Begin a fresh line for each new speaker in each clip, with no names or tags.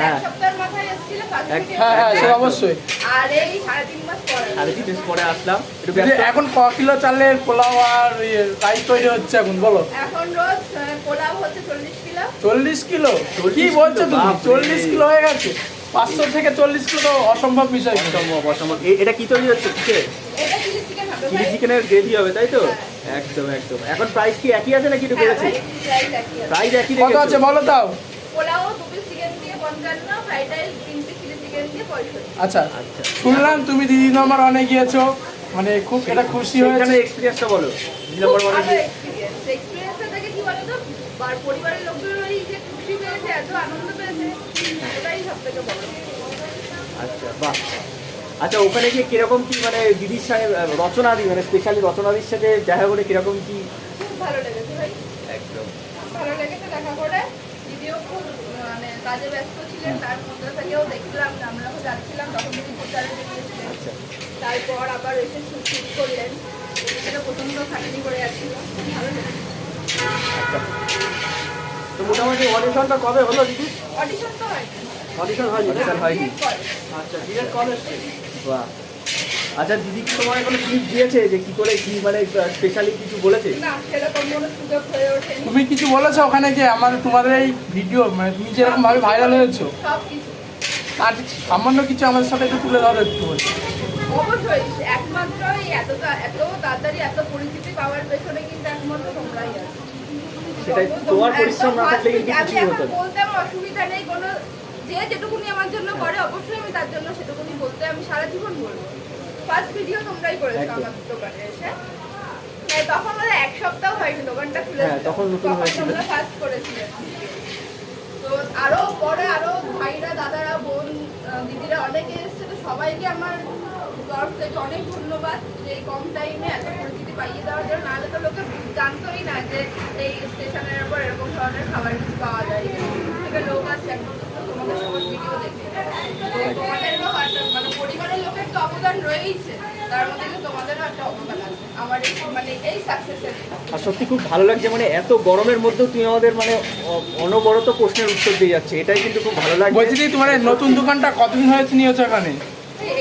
হ্যাঁ।
হ্যাঁ হ্যাঁ সে অবশ্যই।
পরে।
আসলাম।
এখন ক কিলো চালের পোলাও আর রাইস তৈরি হচ্ছে এখন বলো।
এখন রোজ পোলাও হচ্ছে চল্লিশ কিলো।
চল্লিশ কিলো? কি বলছো তুমি? চল্লিশ কিলো হয়ে গেছে। পাঁচশো থেকে চল্লিশ কিলো তো অসম্ভব বিষয়।
অসম্ভব অসম্ভব। এটা কি তৈরি হচ্ছে? কিসে
এটা চিলি
চিকেনের গ্রেভি হবে তাই তো?
হ্যাঁ।
একদম একদম। এখন প্রাইস কি একই আছে নাকি একটু
হ্যাঁ
বেড়েছে?
প্রাইস একই আছে।
কত আছে বলো তাও
পোলাও
আচ্ছা
আচ্ছা।
শুনলাম তুমি দিদি নম্বর অনেক গিয়েছো মানে খুব এটা খুশি হয়েছে।
এক্সপিরিয়েন্সটা বলো দুই নম্বর
এক্সপিরিয়েন্স এক্সপিরিয়েন্সটা থেকে কি বলতো বার- পরিবারের লোকজন ওই যে খুশি পেয়েছে এত আনন্দ পেয়েছে ওটাই সব বড়।
আচ্ছা বাহ। আচ্ছা ওখানে গিয়ে কীরকম কি মানে দিদির সাথে রচনাদি মানে স্পেশালি রচনাদির সাথে দেখা করে কীরকম কি?
খুব ভালো লেগেছে ভাই।
একদম।
ভালো লেগেছে দেখা করে। দিদিও খুব মানে কাজে ব্যস্ত ছিলেন তার মধ্যে থেকেও দেখলাম আমরা যখন যাচ্ছিলাম তখন তিনি প্রচারে বেরিয়েছিলেন
আচ্ছা।
তারপর আবার এসে শুট করলেন। সেটা প্রচণ্ড খাটনি করে যাচ্ছিল ভালো
আচ্ছা। তো মোটামুটি অডিশনটা কবে হলো দিদি?
অডিশন তো হয়
অডিশন হয়নি অডিশন হয়নি আচ্ছা ডিরেক্ট কল বাহ। আচ্ছা দিদি কি তোমার কোনো ক্লিপ দিয়েছে যে কি করে কি মানে স্পেশালি কিছু বলেছে?
না হয়ে
তুমি কিছু বলেছ ওখানে যে আমার তোমাদের এই ভিডিও মানে তুমি যেরকম ভাবে ভাইরাল হয়েছো?
সব কিছু।
আর সামান্য কিছু আমাদের সাথে একটু তুলে ধরো একটু বলছি।
অবশ্যই একমাত্র এই এত এত তাড়াতাড়ি এত পরিচিতি পাওয়ার পেছনে কিন্তু একমাত্র তোমরাই আছো।
সেটাই তোমার পরিশ্রম না থাকলে কিন্তু কিছুই হতো না।
বলতে আমার অসুবিধা নেই কোনো যে যেটুকুনি আমার জন্য করে অবশ্যই আমি তার জন্য সেটুকুনি বলতে আমি সারা জীবন বলব। ফার্স্ট ভিডিও তোমরাই করেছ আমার দোকানে এসে। হ্যাঁ, তখন মানে এক সপ্তাহ হয়নি দোকানটা খুলে
হ্যাঁ, তখন নতুন হয়েছিল।
তোমরা ফার্স্ট করেছিলে। তো আরও পরে আরও ভাইরা দাদারা বোন দিদিরা অনেকে এসছে তো সবাইকে আমার তরফ থেকে অনেক ধন্যবাদ যে কম টাইমে এত পাইয়ে দেওয়ার জন্য। নাহলে তো লোকে জানতোই না যে এই স্টেশনের উপর এরকম ধরনের খাবার কিছু পাওয়া যায়। থেকে লোক আসছে একমাত্র তোমাদের সবার ভিডিও দেখে তো তোমাদেরও একটা- মানে পরিবারের লোকের তো অবদান রয়েইছে তার মধ্যে কিন্তু তোমাদেরও একটা অবদান আছে। আমার মানে এই সাকসেসের
আর সত্যি খুব ভালো লাগছে মানে এত গরমের মধ্যেও তুমি আমাদের মানে অনবরত প্রশ্নের উত্তর দিয়ে যাচ্ছে এটাই কিন্তু খুব ভালো লাগছে।
বলছি তোমার নতুন দোকানটা কতদিন হয়েছে নিয়েছো এখানে?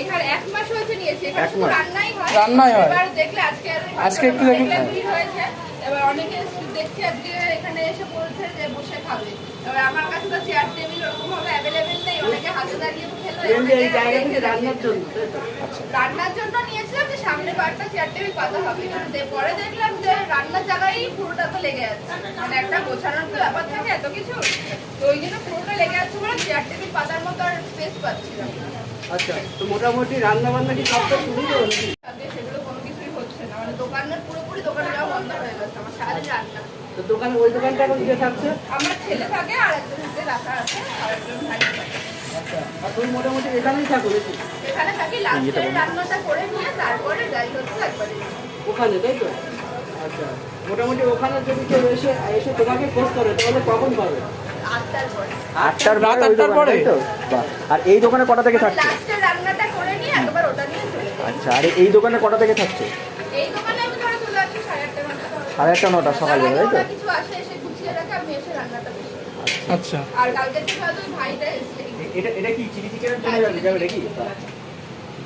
এখানে এক মাস হয়েছে নিয়েছি এখানে শুধু রান্নাই হয়।
রান্নাই হয়।
এবার দেখলে আজকে
আজকে একটু দেখুন।
ভিড় হয়েছে। এবার অনেকে এসে আজকে এখানে এসে বলছে যে বসে খাবে। এবার আমার কাছে তো চেয়ার টেবিল ওরকম ভাবে অ্যাভেলেবেল নেই হাতে দাঁড়িয়ে খেলো। রান্নার জন্য। নিয়েছিলাম যে সামনে চেয়ার টেবিল পাতা হবে। কিন্তু পরে দেখলাম যে রান্নার জায়গায় পুরোটা তো লেগে যাচ্ছে মানে একটা গোছানোর তো ব্যাপার থাকে এত কিছু তো ওই জন্য পুরোটা লেগে যাচ্ছে বলে চেয়ার টেবিল পাতার মতো আর স্পেস পাচ্ছিলাম না।
আচ্ছা তো মোটামুটি রান্না বান্না কি সবটা শুরু
সেগুলো কোনো কিছুই হচ্ছে না। মানে দোকানের পুরোপুরি দোকানে যাওয়া বন্ধ হয়ে গেছে আমার সারাদিন রান্না।
তো দোকানে ওই দোকানটা এখন থাকছে।
আমার ছেলে থাকে আর একজন রাখা আছে আর একজন ভাই
আচ্ছা আর তুমি মোটামুটি এখানেই থাকো নাকি
এখানে থাকি লাস্টে রান্নাটা করে নিয়ে তারপরে যাই হচ্ছে একবারে।
ওখানে তাই তো? আচ্ছা মোটামুটি ওখানে যদি কেউ এসে এসে তোমাকে খোঁজ করে তাহলে কখন পাবে?
আটটার পরে।
আটটার
রাত আটটার পরে?
তো? আর এই দোকানে কটা থেকে থাকছে?
লাস্টে রান্নাটা করে নিয়ে একবার ওটা নিয়ে চলে যাই।
আচ্ছা আর এই দোকানে কটা থেকে থাকছে?
এই দোকানে আমি ধরে চলে আসি সাড়ে আটটা নটা
সাড়ে আটটা নটা সকালবেলা তাই তো?
কিছু আসে এসে গুছিয়ে রাখে আমি এসে রান্নাটা বসি
আচ্ছা।
আর কালকে থেকে হয়তো ভাইটা
এটা এটা কি চিলি চিকেনের জন্য যাবে যাবে নাকি?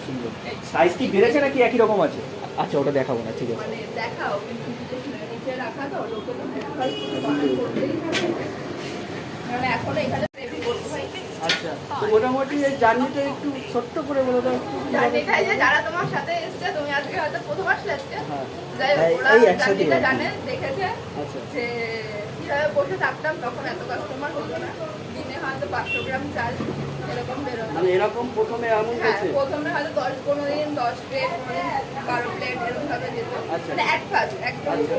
সুন্দর। সাইজ কি বেড়েছে নাকি একই রকম আছে? আচ্ছা ওটা দেখাবো না ঠিক আছে।
মানে দেখাও কিন্তু রাখা তো লোকে তো
মোটামুটি এই জার্নিটা একটু ছোট্ট করে বলে দাও একটু
জার্নিটাই যে যারা তোমার সাথে এসছে তুমি আজকে হয়তো প্রথম আসলে আজকে।
হ্যাঁ।
যাই হোক, ওরা জার্নিটা জানে দেখেছে
আচ্ছা।
যে কীভাবে বসে থাকতাম তখন এত কাস্টমার হতো না। দিনে হয়তো পাঁচশো গ্রাম চাল এরকম বেরোতো।
মানে এরকম প্রথমে এমন
হ্যাঁ প্রথমে হয়তো দশ পনেরো দিন দশ প্লেট বারো প্লেট এরকম ভাবে যেত।
আচ্ছা।
মানে এক ফার্স্ট একদম
আচ্ছা।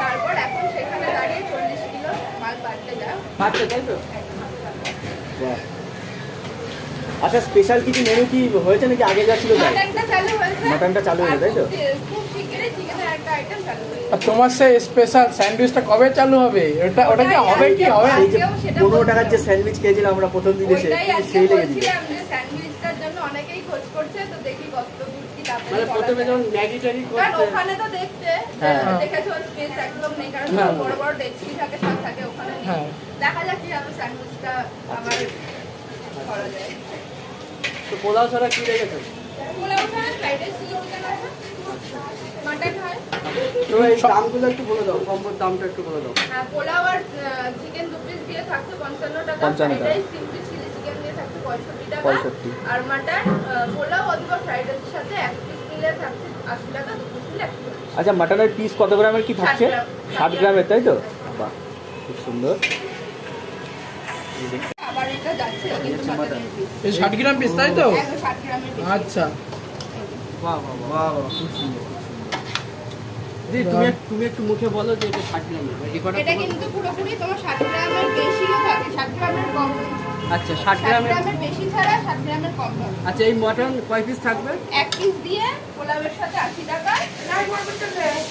তারপর এখন সেখানে দাঁড়িয়ে চল্লিশ কিলো মাল বাড়তে যায়
তাই তো? বাহ। আচ্ছা স্পেশাল কিছু মেনু কি হয়েছে নাকি আগে যা ছিল তাই?
মাটনটা চালু হয়েছে।
তাই তো?
খুব- খুব শিগগিরই চিকেনের একটা আইটেম চালু হয়েছে
আর তোমার সেই স্পেশাল স্যান্ডউইচটা কবে চালু হবে? ওটা ওটা কি হবে কি হবে?
এই যে পনেরো টাকার যে স্যান্ডউইচ খেয়েছিলাম আমরা প্রথম দিনে এসে সেই লেগে দিল
স্যান্ডউইচটার জন্য অনেকেই খোঁজ করছে তো দেখি কত দূর কি তাড়াতাড়ি
মানে প্রথমে যখন ম্যাগি ট্যাগি করতে
ওখানে তো দেখতে
হ্যাঁ।
দেখেছ স্পেস একদম নেই কারণ
হ্যাঁ।
বড় বড় ডেস্কি থাকে সব থাকে ওখানে
হ্যাঁ।
দেখা যাক কি হবে স্যান্ডউইচটা আমার করা যায়
তো পোলাও ছাড়া কি রেখেছো
পোলাও ছাড়া ফ্রাইড রাইস আছে মাটন হয়
তো এই দামগুলো একটু বলে দাও কম্বোর দামটা একটু বলে দাও
হ্যাঁ, পোলাও আর চিকেন দু পিস দিয়ে থাকছে পঞ্চান্ন টাকা
55
ফ্রাইড
টাকা।
রাইস তিন পিস চিলি চিকেন দিয়ে থাকছে পঁয়ষট্টি টাকা
65
আর মাটন পোলাও অথবা ফ্রাইড রাইসের সাথে এক পিস মিলে থাকছে আশি টাকা দু পিস
আচ্ছা মাটনের পিস কত গ্রামের কি থাকছে?
60
ষাট গ্রামের তাই তো? বাহ খুব সুন্দর।
আবার এটা যাচ্ছে
এই ষাট গ্রাম পিস তাই তো? আচ্ছা।
বাহ বাহ বাহ বাহ খুব সুন্দর দিদি তুমি তুমি একটু মুখে বলো যে এটা ষাট গ্রামের
এটা কিন্তু পুরোপুরি তোমার ষাট গ্রামের বেশিও থাকে ষাট গ্রামের কম। থাকে।
আচ্ছা ষাট
ষাট
গ্রামের
গ্রামের বেশি ছাড়া ষাট গ্রামের কম
আচ্ছা এই মটন কয় পিস থাকবে?
এক পিস দিয়ে পোলাওয়ের সাথে আশি টাকা দু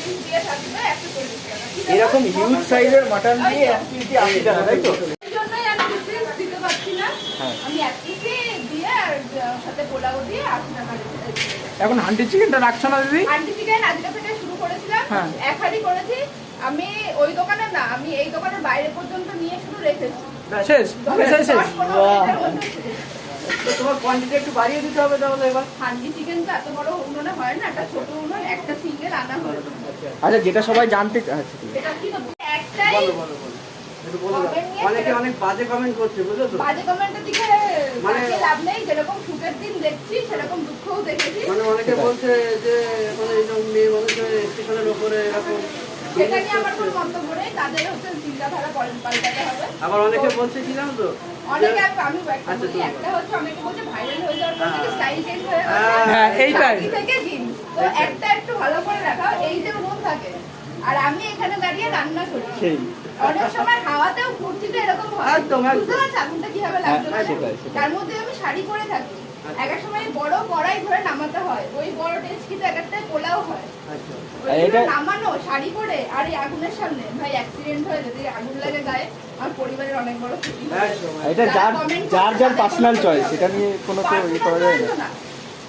পিস দিয়ে থাকবে একশো চল্লিশ টাকা।
এরকম হিউজ সাইজের মাটন দিয়ে এক পিস দিয়ে আশি টাকা তাই তো?
এই জন্যই আমি পিস দিতে পারছি না।
হ্যাঁ।
আমি এক পিসে দিয়ে আর সাথে পোলাও দিয়ে আশি টাকা দিতে
এখন হান্ডি চিকেনটা রাখছো না দিদি?
আন্টি চিকেন আজকে থেকে শুরু করেছিলাম।
হ্যাঁ।
এক হাঁড়ি করেছি। আমি ওই দোকানে না আমি এই দোকানের বাইরে পর্যন্ত নিয়ে শুধু রেখেছি।
শেষ। শেষ শেষ
তোমার কোয়ান্টিটি একটু বাড়িয়ে দিতে হবে তাহলে এবার।
হান্ডি চিকেন তো এত বড় উনুনে হয় না একটা ছোট উনুন একটা সিঙ্গেল আনা
আচ্ছা যেটা সবাই জানতে আচ্ছা
এটা কি দেবো? একটাই
একটু বলে। দাও অনেকে অনেক বাজে কমেন্ট করছে তো
বাজে কমেন্টের দিকে
মানে-
তাকিয়ে লাভ নেই যেরকম সুখের দিন দেখছি সেরকম দুঃখও দেখেছি।
মানে অনেকে বলছে যে মানে এইরকম মেয়ে মানুষের স্টেশনের ওপরে এরকম
সেটা নিয়ে আমার কোনো মন্তব্য নেই। তাদের হচ্ছে চিন্তাধারা পাল্টাতে হবে।
আবার অনেকে বলছে কি জানো তো।
অনেকে আমি আমি একটা একটা হচ্ছে অনেকে বলছে ভাইরাল হয়ে যাওয়ার পর থেকে স্টাইল চেঞ্জ হয়ে
হ্যাঁ,
হ্যাঁ, এইটাই।
থেকে জিন্স তো একটা একটু ভালো করে রাখা এই যে উনুন থাকে। আর আমি এখানে দাঁড়িয়ে রান্না করি।
সেই।
অনেক সময় হাওয়াতেও ফুর্তিতে এরকম হয়।
একদম।
বুঝতে পারছ? আগুনটা কীভাবে লাগছে
হ্যাঁ, সেটাই।
তার মধ্যে আমি শাড়ি পরে থাকি। এক এক সময় বড় কড়াই ধরে নামাতে হয়। ওই বড় টেস্কিতে এক একটা পোলাও হয়।
আচ্ছা।
এটা-
নামানো শাড়ি পরে আর এই আগুনের সামনে। ভাই অ্যাক্সিডেন্ট হয়ে যদি আগুন লাগে গায়ে আমার পরিবারের অনেক বড় ক্ষতি
এটা
যার
যার যার পার্সোনাল চয়েস
কিছু
নিয়ে কোনো তো ইয়ে করা যায় না।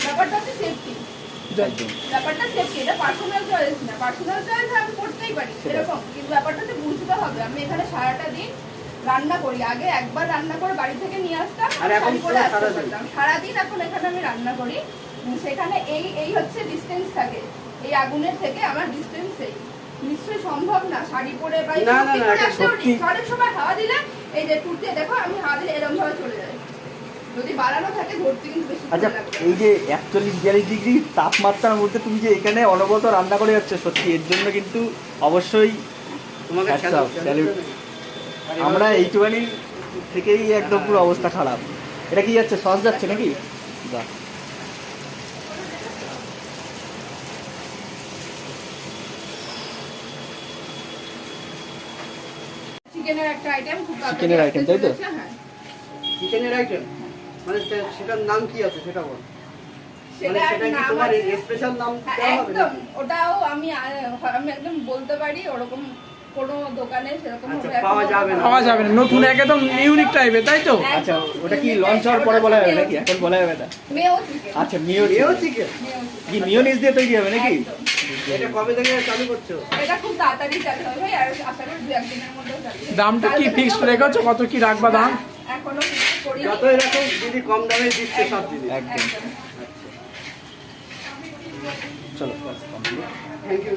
ব্যাপারটা হচ্ছে সেফটি ব্যাপারটা সেফটি এটা পার্সোনাল চয়েস না। পার্সোনাল চয়েস আমি করতেই পারি। এরকম। কিন্তু ব্যাপারটা বুঝতে হবে। আমি এখানে সারাটা দিন রান্না করি। আগে একবার রান্না করে বাড়ি থেকে নিয়ে আসতাম
আর এখন
পরে
পুরো
আসতে
সারাদিন?
এখন এখানে আমি রান্না করি। সেখানে এই এই হচ্ছে ডিস্টেন্স থাকে। এই আগুনের থেকে আমার ডিস্টেন্স এই। নিশ্চয়ই সম্ভব না শাড়ি পরে বা এই
না, না,
টুপি
না, এটা
সত্যি।
রিস্ক। অনেক সময় হাওয়া দিলে এই যে টুটতে দেখো আমি হাওয়া দিলে এরকম ভাবে চলে যায় যদি বাড়ানো থাকে ধরতে কিন্তু বেশি
আচ্ছা এই যে একচল্লিশ বিয়াল্লিশ ডিগ্রি তাপমাত্রার মধ্যে তুমি যে এখানে অনবরত রান্না করে যাচ্ছ সত্যি এর জন্য কিন্তু অবশ্যই
তোমাকে
আমরা এইটুখানি থেকেই একদম পুরো অবস্থা খারাপ। এটা কি যাচ্ছে? সস যাচ্ছে নাকি? বাহ
চিকেনের একটা আইটেম খুব
চিকেনের
আসতে
তাই তো?
হ্যাঁ।
চিকেনের আইটেম মানে সেটার নাম কি আছে? সেটা বল। মানে সেটা কি তোমার স্পেশাল নাম
হ্যাঁ, একদম। ওটাও আমি আমি একদম বলতে পারি ওরকম কোনো দোকানে সেরকম
আচ্ছা, পাওয়া যাবে না।
পাওয়া যাবে না। নতুন একদম ইউনিক টাইপের তাই তো?
আচ্ছা ওটা কি লঞ্চ হওয়ার পরে বলা হবে নাকি? এখন বলা হবে না?
মেও
আচ্ছা মিও চিকেন কি মিওনিজ দিয়ে তৈরি হবে নাকি?
এটা কবে থেকে চালু করছ?
এটা খুব তাড়াতাড়ি চালু হবে আর আশা করি দু একদিনের মধ্যে
দামটা কি ফিক্সড রেখেছো? কত কি রাখবা দাম?
এখনও
যত এরকম দিদি কম দামে দিচ্ছে সব দিদি
একদম।
একদম।
চলো
থ্যাংক ইউ